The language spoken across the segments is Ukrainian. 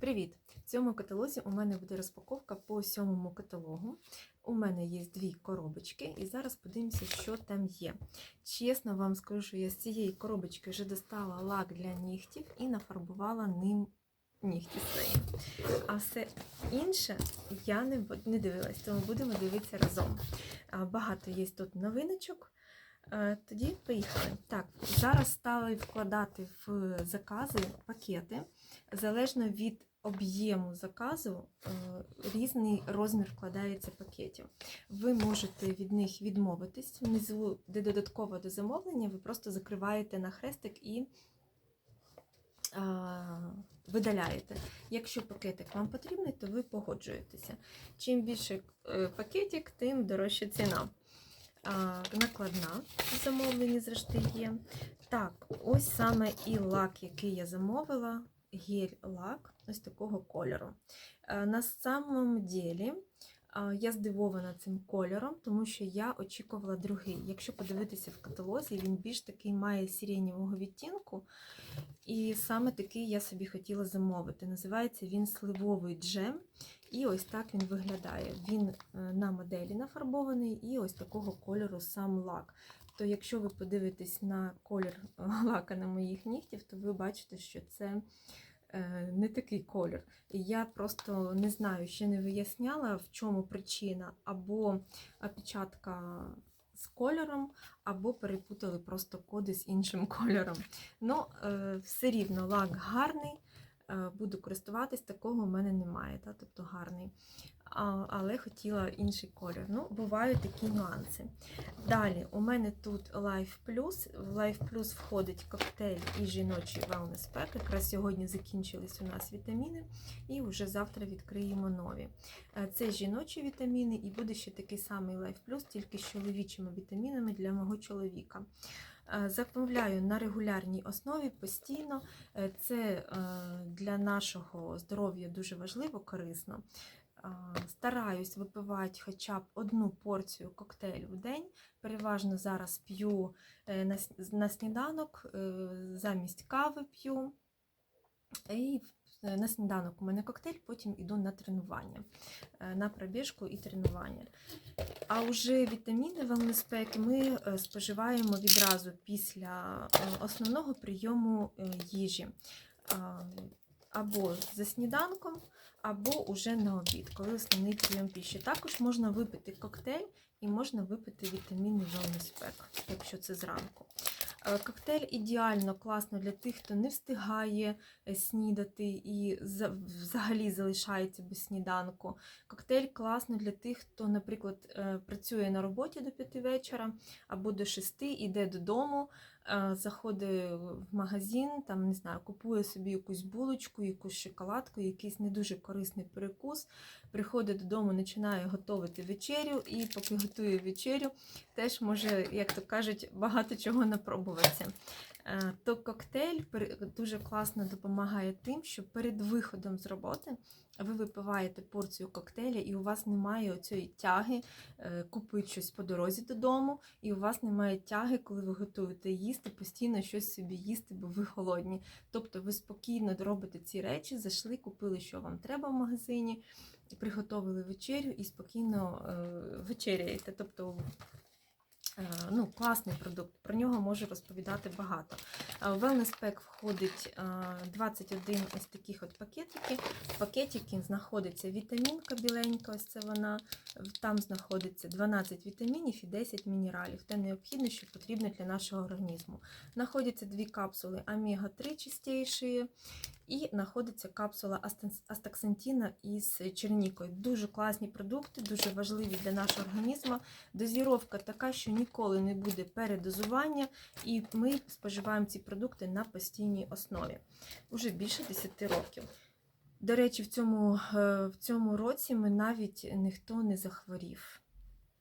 Привіт! В цьому каталозі у мене буде розпаковка по сьомому каталогу. У мене є дві коробочки, і зараз подивимося, що там є. Чесно вам скажу, що я з цієї коробочки вже достала лак для нігтів і нафарбувала ним нігті свої. А все інше я не, дивилась, тому будемо дивитися разом. Багато є тут новиночок. Тоді поїхали. Так, зараз стали вкладати в закази пакети. Залежно від об'єму заказу, е, різний розмір вкладається пакетів. Ви можете від них відмовитись. Внизу, де додатково до замовлення, ви просто закриваєте на хрестик і видаляєте. Якщо пакетик вам потрібний, то ви погоджуєтеся. Чим більше е, пакетик, тим дорожча ціна. Накладна в замовленні завжди є. Так, ось саме і лак, який я замовила, гель-лак ось такого кольору. Е, На самом ділі я здивована цим кольором, тому що я очікувала другий. Якщо подивитися в каталозі, він більш такий має сиренєвого відтінку. І саме такий я собі хотіла замовити. Називається він сливовий джем. І ось так він виглядає. Він е, на моделі нафарбований, і ось такого кольору сам лак. То якщо ви подивитесь на колір е, лака на моїх нігтів, то ви бачите, що це не такий колір. Я просто не знаю, ще не виясняла, в чому причина, або опечатка з кольором, або перепутали просто коди з іншим кольором. Ну, е, все рівно лак гарний. е, Буду користуватись, такого в мене немає, та, тобто гарний. Але хотіла інший колір. Ну, бувають такі нюанси. Далі, у мене тут Life Plus. В Life Plus входить коктейль і жіночий wellness pack. Якраз сьогодні закінчились у нас вітаміни, і вже завтра відкриємо нові. Е, Це жіночі вітаміни, і буде ще такий самий Life Plus, тільки з чоловічими вітамінами для мого чоловіка. Е, Замовляю на регулярній основі постійно. Е, Це для нашого здоров'я дуже важливо, корисно. Стараюсь випивати хоча б одну порцію коктейлю в день. Переважно зараз п'ю е, на сніданок, е, замість кави п'ю. І е, на сніданок у мене коктейль, потім іду на тренування, на пробіжку і тренування. А вже вітаміни Pack ми споживаємо відразу після основного прийому їжі. Або за сніданком, або уже на обід, коли основний прийом піші. Також можна випити коктейль і можна випити вітаміни Wellness Pack, якщо це зранку. Е, Коктейль ідеально класно для тих, хто не встигає е, снідати і взагалі залишається без сніданку. Коктейль класно для тих, хто, наприклад, е, працює на роботі до 5 вечора або до 6, іде додому, заходить в магазин, там не знаю, купує собі якусь булочку, якусь шоколадку, якийсь не дуже корисний перекус. Приходить додому, починає готувати вечерю, і поки готує вечерю, теж може, як то кажуть, багато чого напробуватися. Е, То коктейль дуже класно допомагає тим, що перед виходом з роботи ви випиваєте порцію коктейля, і у вас немає оцієї тяги е, купити щось по дорозі додому, і у вас немає тяги, коли ви готуєте їсти, постійно щось собі їсти, бо ви голодні. Тобто ви спокійно робите ці речі, зайшли, купили, що вам треба в магазині, приготовили вечерю і спокійно е, вечеряєте. Тобто Ну, класний продукт, про нього можу розповідати багато. Е, В Wellness Pack входить е, 21 ось таких от пакетики. В пакетики знаходиться вітамінка біленька, ось це вона. Там знаходиться 12 вітамінів і 10 мінералів. Те необхідне, що потрібно для нашого організму. Знаходяться дві капсули омега-3 чистіші, і знаходиться капсула астаксантіна із чернікою. Дуже класні продукти, дуже важливі для нашого організму. Дозіровка така, що ніколи не буде передозування, і ми споживаємо ці продукти на постійній основі уже більше 10 років. До речі, в цьому, е, в цьому році ми навіть ніхто не захворів.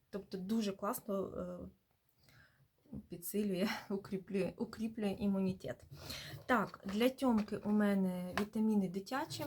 Тобто дуже класно е, підсилює, укріплює, укріплює імунітет. Так, для тьомки у мене вітаміни дитячі.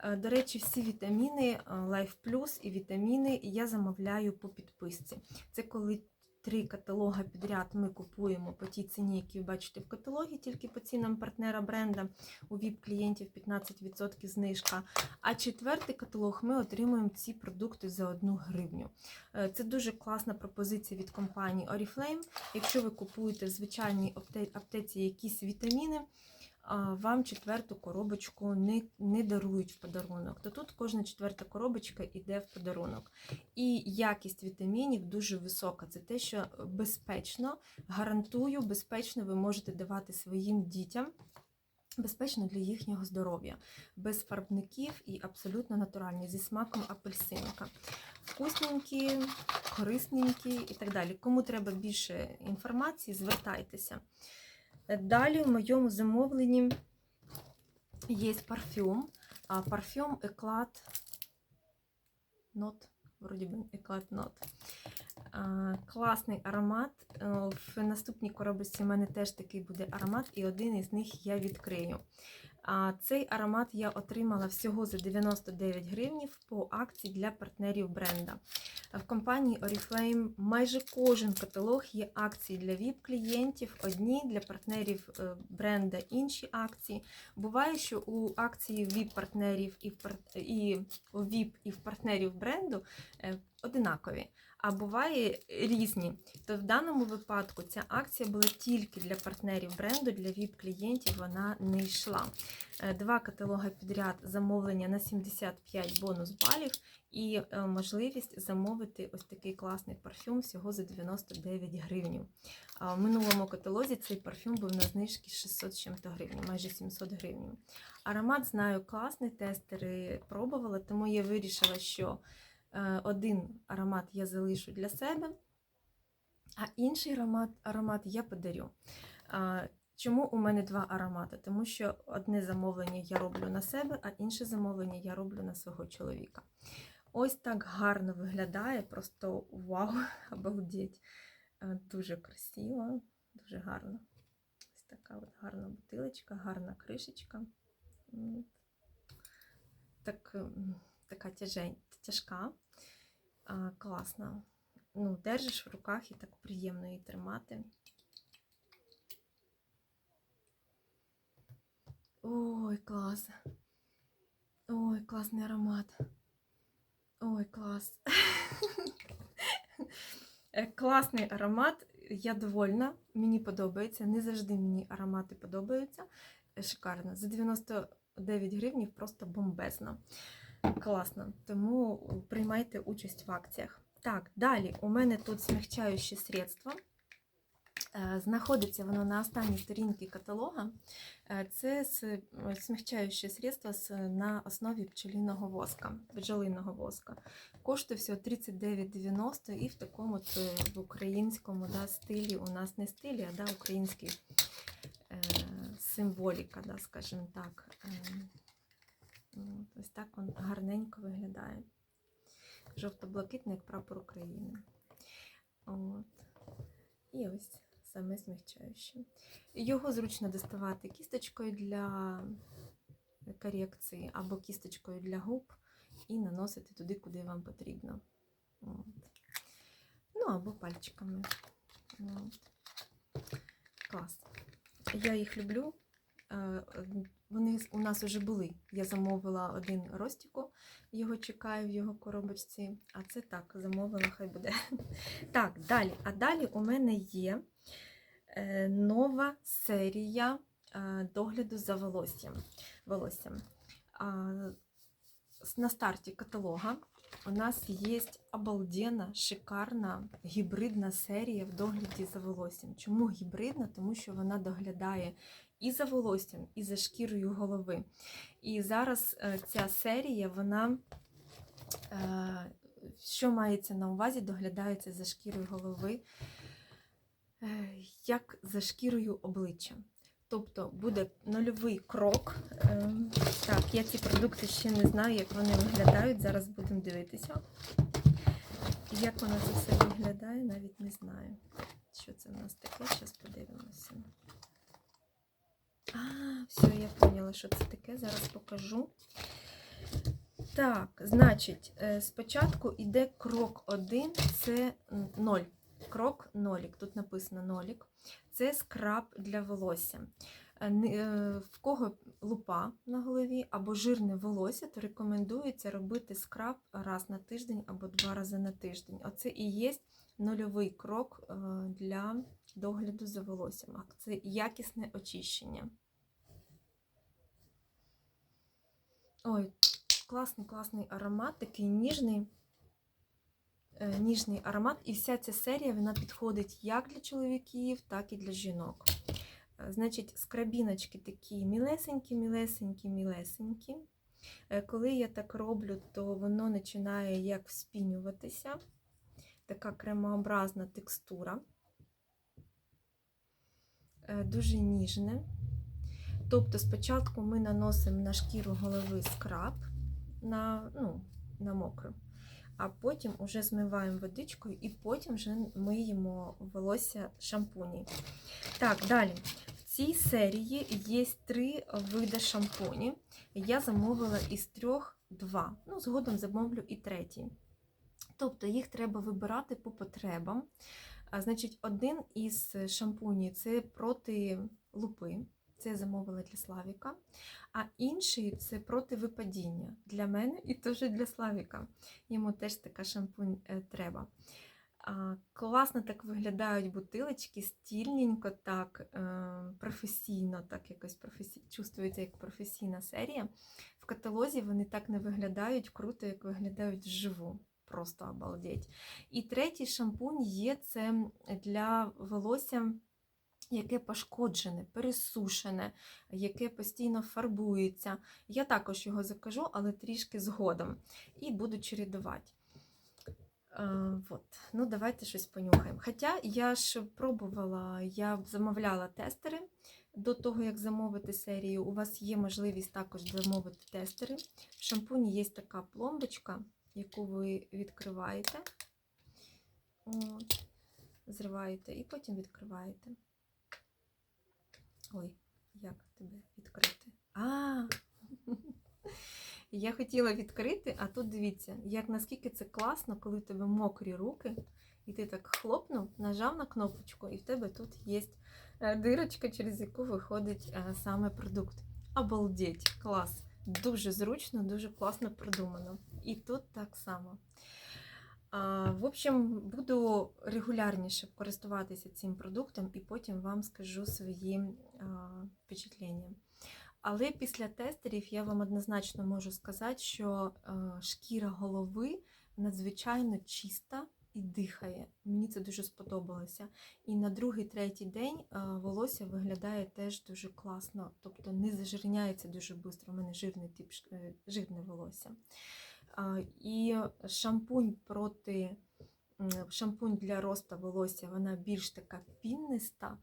Е, До речі, всі вітаміни е, Life Plus і вітаміни я замовляю по підписці. Це коли три каталога підряд ми купуємо по тій ціні, які ви бачите в каталогі, тільки по цінам партнера бренда. У VIP-клієнтів 15% знижка. А четвертий каталог ми отримуємо ці продукти за 1 гривню. Е, Це дуже класна пропозиція від компанії Oriflame. Якщо ви купуєте в звичайній аптеці якісь вітаміни, вам четверту коробочку не, не дарують в подарунок. То тут кожна четверта коробочка йде в подарунок. І якість вітамінів дуже висока. Це те, що безпечно, гарантую, безпечно ви можете давати своїм дітям. Безпечно для їхнього здоров'я, без фарбників і абсолютно натуральні, зі смаком апельсинка. Вкусненькі, корисненькі і так далі. Кому треба більше інформації, звертайтеся. Далі в моєму замовленні є парфюм. А парфюм Еклад Нот. Вроді би Еклад Нот. Класний аромат. Е, В наступній коробочці в мене теж такий буде аромат, і один із них я відкрию. А Цей аромат я отримала всього за 99 гривнів по акції для партнерів бренда. В компанії Oriflame майже кожен каталог є акції для VIP-клієнтів, одні для партнерів е, бренда інші акції. Буває, що у акції VIP-партнерів і, в VIP і в партнерів бренду е, одинакові. А буває різні. То в даному випадку ця акція була тільки для партнерів бренду, для VIP-клієнтів вона не йшла. Е, Два каталоги підряд замовлення на 75 бонус балів і е, можливість замовити ось такий класний парфюм всього за 99 гривень. В минулому каталозі цей парфюм був на знижці 600 чим-то гривень, майже 700 гривень. Аромат знаю класний, тестери пробувала, тому я вирішила, що один аромат я залишу для себе, а інший аромат, аромат я подарю. Чому у мене два аромати? Тому що одне замовлення я роблю на себе, а інше замовлення я роблю на свого чоловіка. Ось так гарно виглядає, просто вау, обалдеть. Е, Дуже красиво, дуже гарно. Ось така от гарна бутилочка, гарна кришечка. Так, така тяжень, тяжка, а, класна. Ну, держиш в руках і так приємно її тримати. Ой, клас. Ой, класний аромат. Ой, клас. Е, Класний аромат. Я довольна. Мені подобається. Не завжди мені аромати подобаються. Шикарно. За 99 гривень просто бомбезно. Класно. Тому приймайте участь в акціях. Так, далі у мене тут смягчаючі средства. Е, Знаходиться воно на останній сторінці каталога. Е, Це смягчаюче средство на основі пчелиного воска, бджолиного воска. Коштує всього 39,90 і в такому е, в українському да, стилі, у нас не стилі, а да, український е, символіка, да, скажімо так. Е, от, ось так він гарненько виглядає. Жовто-блакитний, як прапор України. От. І ось саме смягчаюче. Його зручно доставати кісточкою для корекції або кісточкою для губ і наносити туди, куди вам потрібно. От. Ну, або пальчиками. От. Клас. Я їх люблю. Е, Вони у нас вже були. Я замовила один розтіку, його чекаю в його коробочці. А це так, замовила, хай буде. Так, далі. А далі у мене є е, нова серія е, догляду за волоссям. волоссям. На старті каталога у нас є обалденна, шикарна гібридна серія в догляді за волоссям. Чому гібридна? Тому що вона доглядає і за волоссям, і за шкірою голови. І зараз е, ця серія, вона, е, що мається на увазі, доглядається за шкірою голови, е, як за шкірою обличчя. Тобто буде нульовий крок. Так, я ці продукти ще не знаю, як вони виглядають. Зараз будемо дивитися. Як воно це все виглядає, навіть не знаю. Що це в нас таке? Зараз подивимося. А, все, я поняла, що це таке. Зараз покажу. Так, значить, е, спочатку йде крок 1, це 0. крок нолік. Тут написано нолік. Це скраб для волосся. Е, е, В кого лупа на голові або жирне волосся, то рекомендується робити скраб раз на тиждень або два рази на тиждень. Оце і є нульовий крок е, для догляду за волоссям. Це якісне очищення. Ой, класний, класний аромат, такий ніжний. е, Ніжний аромат, і вся ця серія вона підходить як для чоловіків, так і для жінок. Е, Значить, скрабіночки такі мілесенькі, мілесенькі, мілесенькі. Коли я так роблю, то воно починає як вспінюватися. Така кремообразна текстура. Е, Дуже ніжне. Тобто спочатку ми наносимо на шкіру голови скраб на, ну, на мокру, а потім вже змиваємо водичкою і потім вже миємо волосся шампуні. Так, далі. В цій серії є три види шампуні. Я замовила із трьох два. Ну, згодом замовлю і третій. Тобто їх треба вибирати по потребам. Значить, один із шампунів це проти лупи. Це я замовила для Славіка. А інший це проти випадіння для мене і теж для Славіка. Йому теж така шампунь е, треба. Класно так виглядають бутилочки, стільненько, так, е, професійно, так якось професі... чувствується як професійна серія. В каталозі вони так не виглядають круто, як виглядають вживу. Просто обалдеть. І третій шампунь є це для волосся, яке пошкоджене, пересушене, яке постійно фарбується. Я також його закажу, але трішки згодом. І буду чередувати. Е. Ну, давайте щось понюхаємо. Хоча я ж пробувала, я замовляла тестери до того, як замовити серію. У вас є можливість також замовити тестери. В шампуні є така пломбочка, яку ви відкриваєте, От. зриваєте і потім відкриваєте. Ой, як тебе відкрити? А! Я хотіла відкрити, а тут дивіться, як наскільки це класно, коли в тебе мокрі руки, і ти так хлопнув, нажав на кнопочку, і в тебе тут є е, дирочка, через яку виходить е, саме продукт. Обалдеть, клас! Дуже зручно, дуже класно продумано. І тут так само. В общем, буду регулярніше користуватися цим продуктом і потім вам скажу свої впечатлення. Але після тестерів я вам однозначно можу сказати, що шкіра голови надзвичайно чиста і дихає. Мені це дуже сподобалося. І на другий, третій день волосся виглядає теж дуже класно, тобто не зажирняється дуже швидко. У мене жирний тип е, жирне волосся. І шампунь проти шампунь для росту волосся, вона більш така пінниста.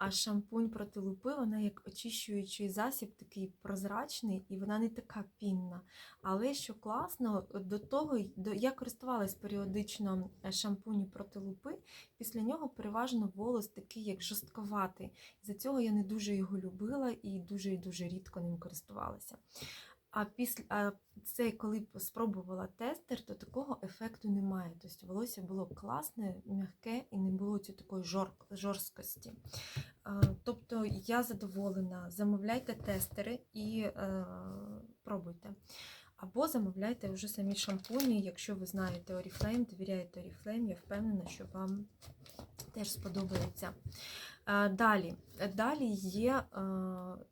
А шампунь проти лупи, вона як очищуючий засіб, такий прозрачний, і вона не така пінна. Але що класно, до того я користувалась періодично е, шампуні проти лупи. Після нього переважно волос такий, як жорстковатий. За цього я не дуже його любила і дуже і дуже рідко ним користувалася. А після а це, коли спробувала тестер, то такого ефекту немає. Тобто волосся було класне, м'яке і не було цієї такої жор, жорсткості. А, Тобто я задоволена, замовляйте тестери і е, пробуйте. Або замовляйте вже самі шампуні, якщо ви знаєте Oriflame, довіряєте Oriflame, я впевнена, що вам теж сподобається. Далі, далі є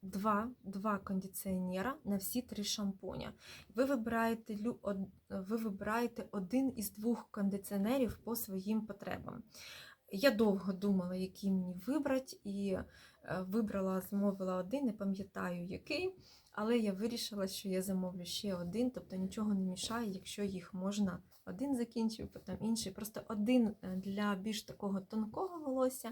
два, два кондиціонера на всі три шампуня. Ви вибираєте, ви вибираєте один із двох кондиціонерів по своїм потребам. Я довго думала, який мені вибрати, і е, вибрала, замовила один, не пам'ятаю який, але я вирішила, що я замовлю ще один, тобто нічого не мішає, якщо їх можна один закінчив, потім інший. Просто один е, для більш такого тонкого волосся,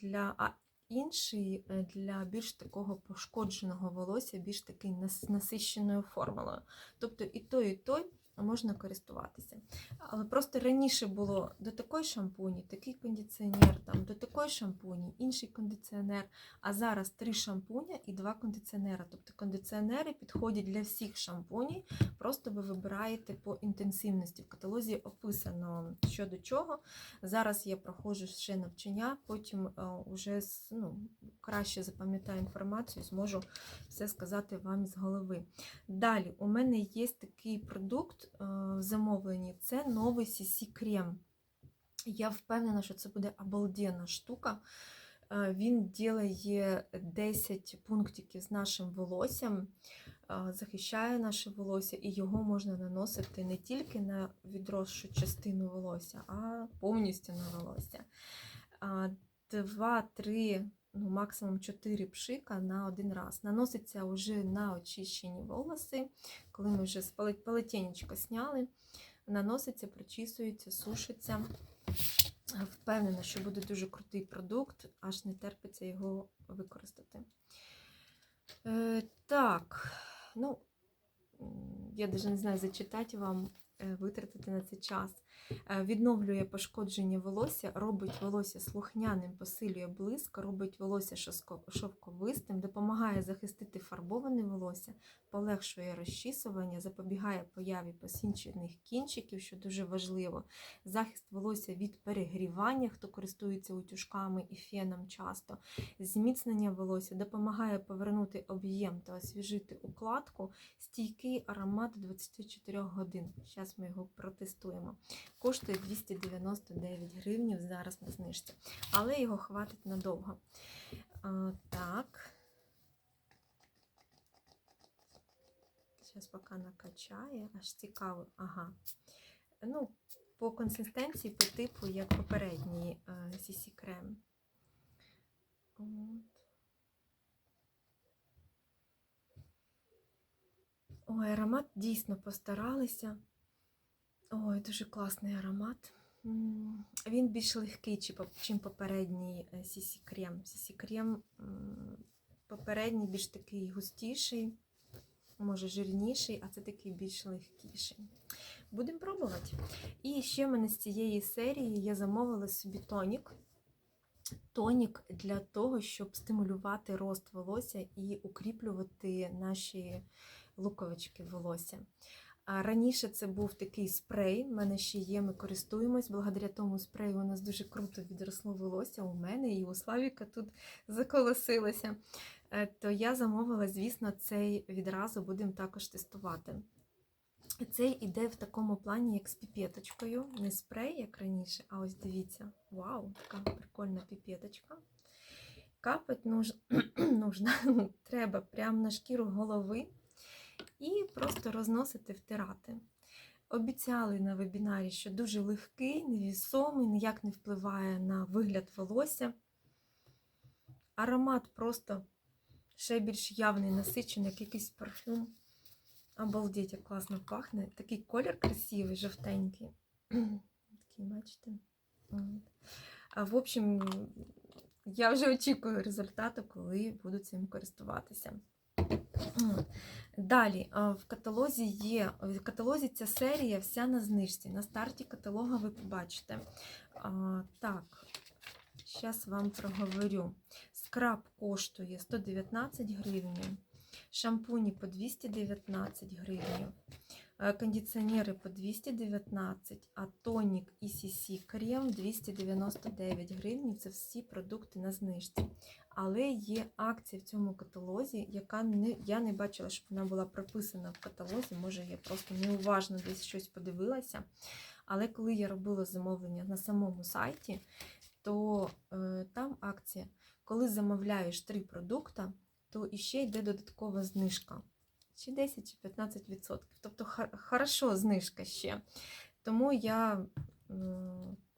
для, а інший е, для більш такого пошкодженого волосся, більш такий нас- насищеною формулою. Тобто і той, і той можна користуватися. Але просто раніше було до такої шампуні, такий кондиціонер, там, до такої шампуні, інший кондиціонер. А зараз три шампуня і два кондиціонери. Тобто кондиціонери підходять для всіх шампунів, просто ви вибираєте по інтенсивності. В каталозі описано що до чого. Зараз я проходжу ще навчання, потім вже ну, краще запам'ятаю інформацію, зможу все сказати вам з голови. Далі, у мене є такий продукт е, в замовленні це новий CC крем. Я впевнена, що це буде обалденна штука. Е, Він ділає 10 пунктиків з нашим волоссям, е, захищає наше волосся, і його можна наносити не тільки на відросшу частину волосся, а повністю на волосся. Два-три, ну максимум 4 пшика на один раз. Наноситься вже на очищені волоси, коли ми вже з полотенечка сняли. Наноситься, прочісується, сушиться. Впевнена, що буде дуже крутий продукт, аж не терпиться його використати. Е, Так, ну, я навіть не знаю, зачитати вам, е, витратити на це час. Е, Відновлює пошкодження волосся, робить волосся слухняним, посилює блиск, робить волосся шовковистим, допомагає захистити фарбоване волосся, полегшує розчісування, запобігає появі посінчених кінчиків, що дуже важливо. Захист волосся від перегрівання, хто користується утюжками і феном часто, зміцнення волосся, допомагає повернути об'єм та освіжити укладку, стійкий аромат 24 годин. Зараз ми його протестуємо. Коштує 299 гривнів зараз на знижці, але його хватить надовго. А, так. Зараз поки накачає, аж цікаво. Ага. Ну, по консистенції, по типу, як попередній CC крем. От. Ой, аромат дійсно постаралися. Ой, дуже класний аромат. Він більш легкий, ніж попередній CC крем. CC крем попередній більш такий густіший, може жирніший, а це такий більш легкіший. Будемо пробувати. І ще в мене з цієї серії я замовила собі тонік. Тонік для того, щоб стимулювати рост волосся і укріплювати наші луковички волосся. Раніше це був такий спрей, в мене ще є, ми користуємось. Благодаря тому спрею у нас дуже круто відросло волосся у мене і у Славіка тут заколосилося. Е, то я замовила, звісно, цей відразу будемо також тестувати. Цей іде в такому плані, як з піпеточкою. Не спрей, як раніше, а ось дивіться, вау, така прикольна піпеточка. Капать нужно, треба прямо на шкіру голови і просто розносити, втирати. Обіцяли на вебінарі, що дуже легкий, невісомий, ніяк не впливає на вигляд волосся. Аромат просто ще більш явний, насичений, як якийсь парфюм. Обалдеть, як класно пахне. Такий колір красивий, жовтенький. Такий, бачите? А в общем, я вже очікую результату, коли буду цим користуватися. Далі, в каталозі є, в каталозі ця серія вся на знижці. На старті каталога ви побачите. Так, зараз вам проговорю. Скраб коштує 119 гривень, шампуні по 219 гривень, кондиціонери по 219, а тонік і CC крем 299 гривень. Це всі продукти на знижці. Але є акція в цьому каталозі, яка не, я не бачила, щоб вона була прописана в каталозі. Може, я просто неуважно десь щось подивилася. Але коли я робила замовлення на самому сайті, то е, там акція, коли замовляєш три продукти, то іще йде додаткова знижка. Чи 10, чи 15%. Тобто, хорошо знижка ще. Тому я.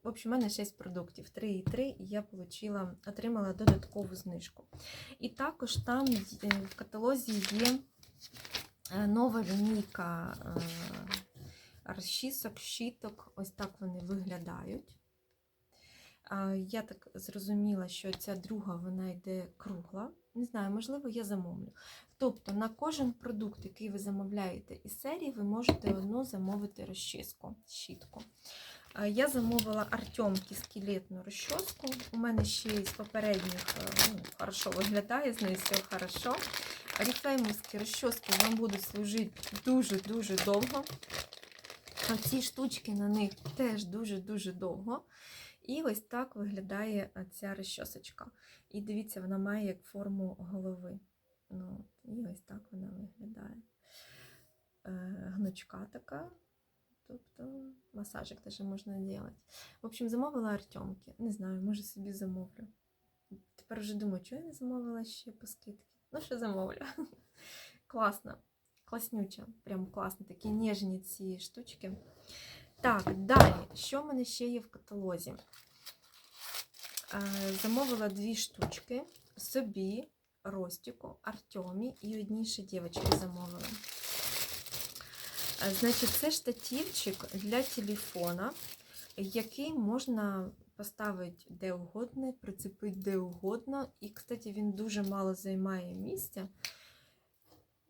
В общем, у мене 6 продуктів, 3,3, і я получила, отримала додаткову знижку. І також там е, в каталозі є е, нова лінійка е, розчісок, щіток. Ось так вони виглядають. Я так зрозуміла, що ця друга вона йде кругла. Не знаю, можливо, я замовлю. Тобто на кожен продукт, який ви замовляєте із серії, ви можете одну замовити розчіску, щітку. Я замовила Артемки скелетну розчоску. У мене ще із попередніх е, ну, хорошо виглядає, з нею все хорошо. Оріфлеймовські розчоски вам будуть служити дуже-дуже довго. Ці штучки на них теж дуже-дуже довго. І ось так виглядає е, ця розчосочка. І дивіться, вона має як форму голови. Ну, і ось так вона виглядає. Е, Гнучка така. Тобто масажик теж можна робити. В общем, замовила Артемки. Не знаю, може собі замовлю. Тепер вже думаю, чого я не замовила ще по скидці. Ну, що замовлю. Класно. Класнюча. Прям класно. Такі ніжні ці штучки. Так, далі. Що в мене ще є в каталозі? Е, Замовила дві штучки собі, Ростіку, Артемі і одній ще дівчинки замовила. Е, Значить, це штативчик для телефона, який можна поставити де угодно, прицепити де угодно. І, кстати, він дуже мало займає місця.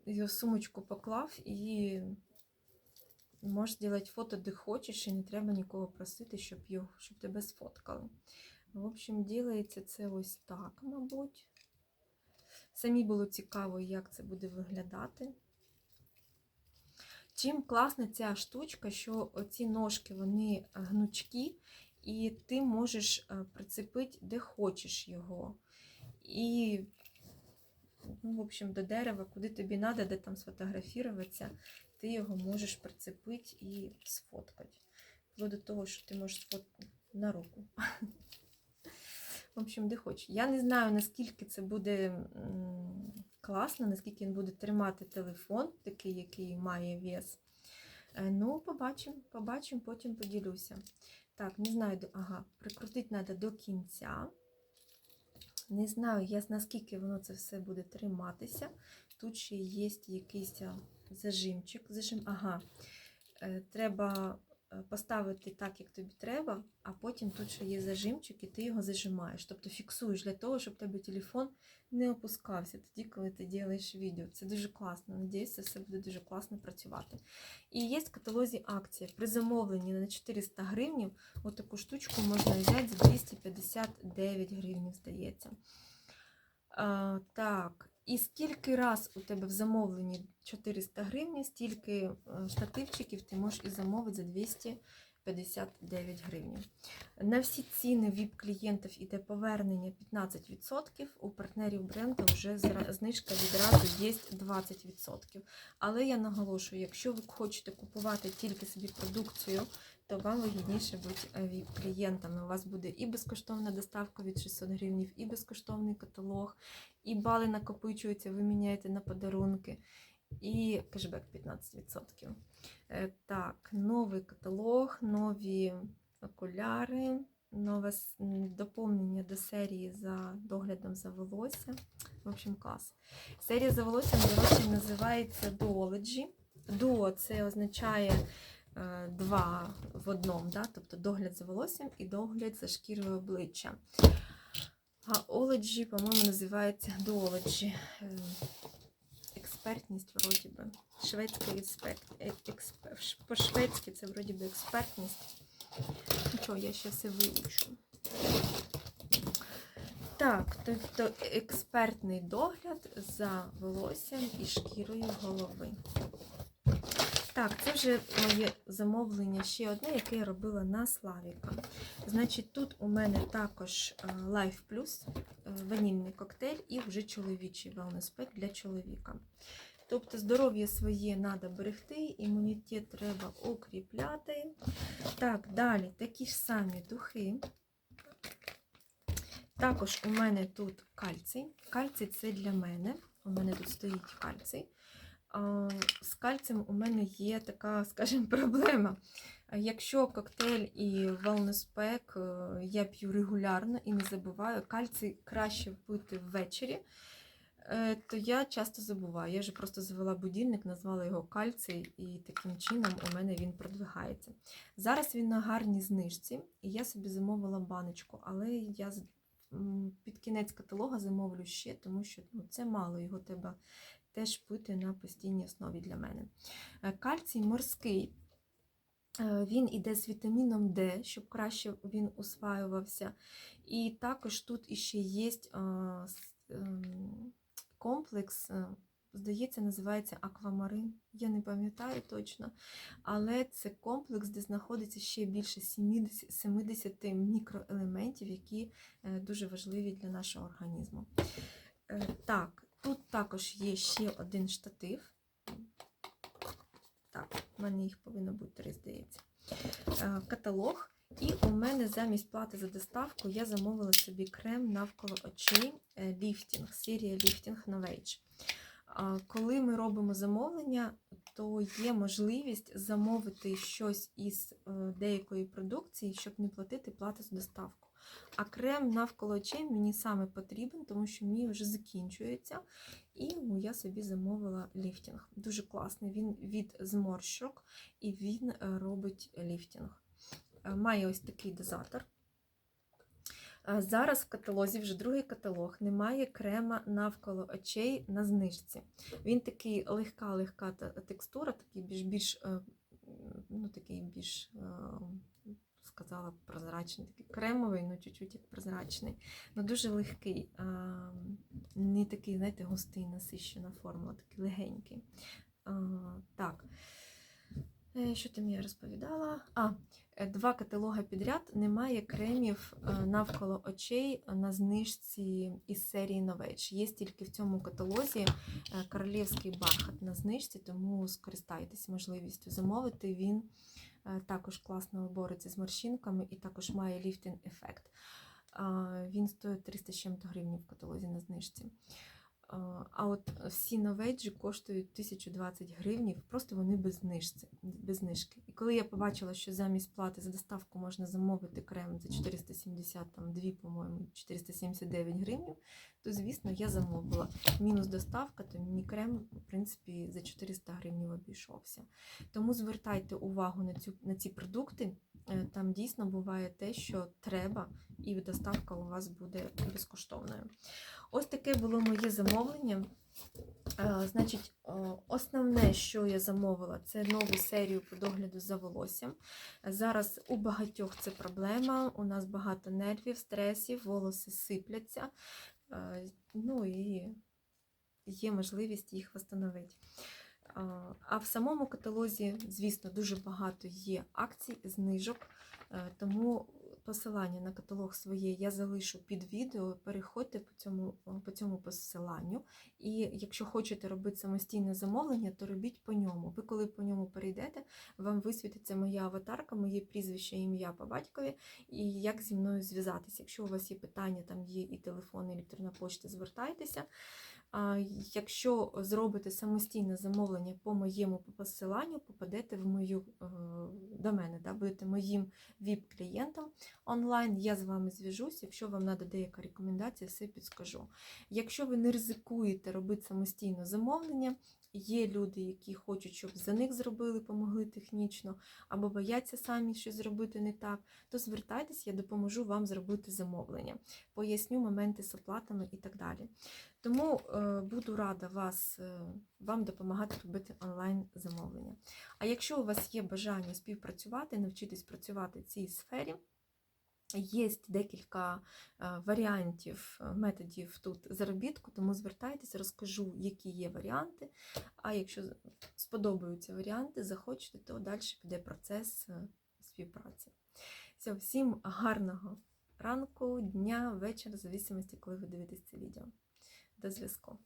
Його сумочку поклав і можеш зробити фото, де хочеш, і не треба нікого просити, щоб, його, щоб тебе сфоткали. В общем, ділається це ось так, мабуть. Самі було цікаво, як це буде виглядати. Чим класна ця штучка, що ці ножки вони гнучкі, і ти можеш е, прицепити де хочеш його. І, ну, в общем, до дерева, куди тобі треба, де там сфотографуватися, ти його можеш прицепити і сфоткати. Вплоть до того, що ти можеш сфоткати на руку. В общем, де хочеш. Я не знаю, наскільки це буде класно, наскільки він буде тримати телефон, такий, який має вес. Е, Ну, побачимо, побачимо, потім поділюся. Так, не знаю, ага, прикрутити треба до кінця. Не знаю, я, наскільки воно це все буде триматися. Тут ще є якийсь зажимчик. Зажим, ага. Е, Треба поставити так, як тобі треба, а потім тут ще є зажимчик, і ти його зажимаєш. Тобто фіксуєш для того, щоб тебе телефон не опускався тоді, коли ти робиш відео. Це дуже класно. Надіюсь, це все буде дуже класно працювати. І є в каталозі акція. При замовленні на 400 гривнів отаку штучку можна взяти за 259 гривень, здається. А, так, і скільки раз у тебе в замовленні 400 гривень, стільки е, штативчиків ти можеш і замовити за 259 гривень. На всі ціни VIP-клієнтів іде повернення 15%, у партнерів бренду вже знижка відразу є 20%. Але я наголошую, якщо ви хочете купувати тільки собі продукцію, то вам вигідніше бути VIP-клієнтами. У вас буде і безкоштовна доставка від 600 гривень, і безкоштовний каталог, і бали накопичуються, ви міняєте на подарунки, і кешбек 15%. Е, Так, новий каталог, нові окуляри, нове доповнення до серії за доглядом за волосся. В общем, клас. Серія за волоссям, до речі, називається Duology. Дуо це означає е, два в одному, да? тобто догляд за волоссям і догляд за шкірою обличчя. А Ology, по-моєму, називається Duology. Е, Експертність, вроді би. Шведська експерт, е- по-шведськи це вроді би експертність. Нічого, я ще все вивчу. Так, тобто експертний догляд за волоссям і шкірою голови. Так, це вже моє замовлення ще одне, яке я робила на Славіка. Значить, тут у мене також е, Life Plus, е, ванільний коктейль і вже чоловічий wellness pack для чоловіка. Тобто здоров'я своє треба берегти, імунітет треба укріпляти. Так, далі такі ж самі духи. Також у мене тут кальцій. Кальцій це для мене. У мене тут стоїть кальцій. З кальцем у мене є така, скажімо, проблема. Якщо коктейль і wellness pack е, я п'ю регулярно і не забуваю, кальцій краще пити ввечері, е, то я часто забуваю. Я вже просто завела будильник, назвала його кальцій, і таким чином у мене він продвигається. Зараз він на гарній знижці, і я собі замовила баночку, але я під кінець каталога замовлю ще, тому що ну, це мало, його треба теж пити на постійній основі для мене. Е, Кальцій морський. Е, Він іде з вітаміном Д, щоб краще він усваювався. І також тут іще є с- ем, комплекс, е, здається, називається аквамарин. Я не пам'ятаю точно. Але це комплекс, де знаходиться ще більше 70, 70 мікроелементів, які е, дуже важливі для нашого організму. Е, Так, тут також є ще один штатив. Так, в мене їх повинно бути три, здається. Е, Каталог. І у мене замість плати за доставку я замовила собі крем навколо очей е, ліфтінг, серія ліфтінг Novage. Коли ми робимо замовлення, то є можливість замовити щось із е, деякої продукції, щоб не платити плати за доставку. А крем навколо очей мені саме потрібен, тому що мій вже закінчується. І я собі замовила ліфтінг. Дуже класний. Він від зморщок і він е, робить ліфтінг. Е, Має ось такий дозатор. Е, Зараз в каталозі, вже другий каталог, немає крема навколо очей на знижці. Він такий легка-легка текстура, такий більш більш, ну, такий більш сказала прозрачний, такий кремовий, ну чуть-чуть як прозрачний. Ну дуже легкий, е, не такий, знаєте, густий, насищена формула, такий легенький. Е, Так. Е, Що ти мені розповідала? А, е, два каталоги підряд немає кремів е, навколо очей на знижці із серії Novage. Є тільки в цьому каталозі королівський бархат на знижці, тому скористайтесь можливістю замовити. Він також класно бореться з морщинками і також має ліфтинг ефект. Він стоїть 300 з чим-то гривень в каталозі на знижці. А, от всі новеджі коштують 1020 гривнів, просто вони без знижці, без знижки. І коли я побачила, що замість плати за доставку можна замовити крем за 472, по-моєму, 479 гривень, то звісно я замовила. Мінус доставка, то мені крем, в принципі, за 400 гривень обійшовся. Тому звертайте увагу на цю на ці продукти. Е, Там дійсно буває те, що треба, і доставка у вас буде безкоштовною. Ось таке було моє замовлення. Е, Значить, е, основне, що я замовила, це нову серію по догляду за волоссям. Зараз у багатьох це проблема. У нас багато нервів, стресів, волоси сипляться. Е, Ну і є можливість їх встановити. А в самому каталозі, звісно, дуже багато є акцій, знижок, тому посилання на каталог своє я залишу під відео. Переходьте по цьому, по цьому посиланню. І якщо хочете робити самостійне замовлення, то робіть по ньому. Ви, коли по ньому перейдете, вам висвітиться моя аватарка, моє прізвище, ім'я по батькові, і як зі мною зв'язатися. Якщо у вас є питання, там є і телефон, і електронна почта, звертайтеся. А Якщо зробите самостійне замовлення по моєму посиланню, попадете в мою е, до мене, да, будете моїм ВІП-клієнтом онлайн. Я з вами зв'яжусь. Якщо вам треба деяка рекомендація, все підскажу. Якщо ви не ризикуєте робити самостійно замовлення, є люди, які хочуть, щоб за них зробили, помогли технічно, або бояться самі щось зробити не так, то звертайтесь, я допоможу вам зробити замовлення. Поясню моменти з оплатами і так далі. Тому е, буду рада вас, е, вам допомагати робити онлайн замовлення. А якщо у вас є бажання співпрацювати, навчитись працювати в цій сфері, є декілька е, варіантів, е, методів тут заробітку, тому звертайтеся, розкажу, які є варіанти. А якщо сподобаються варіанти, захочете, то далі піде процес е, співпраці. Все, всім гарного ранку, дня, вечора, в зависимості, коли ви дивитесь це відео. До зв'язку.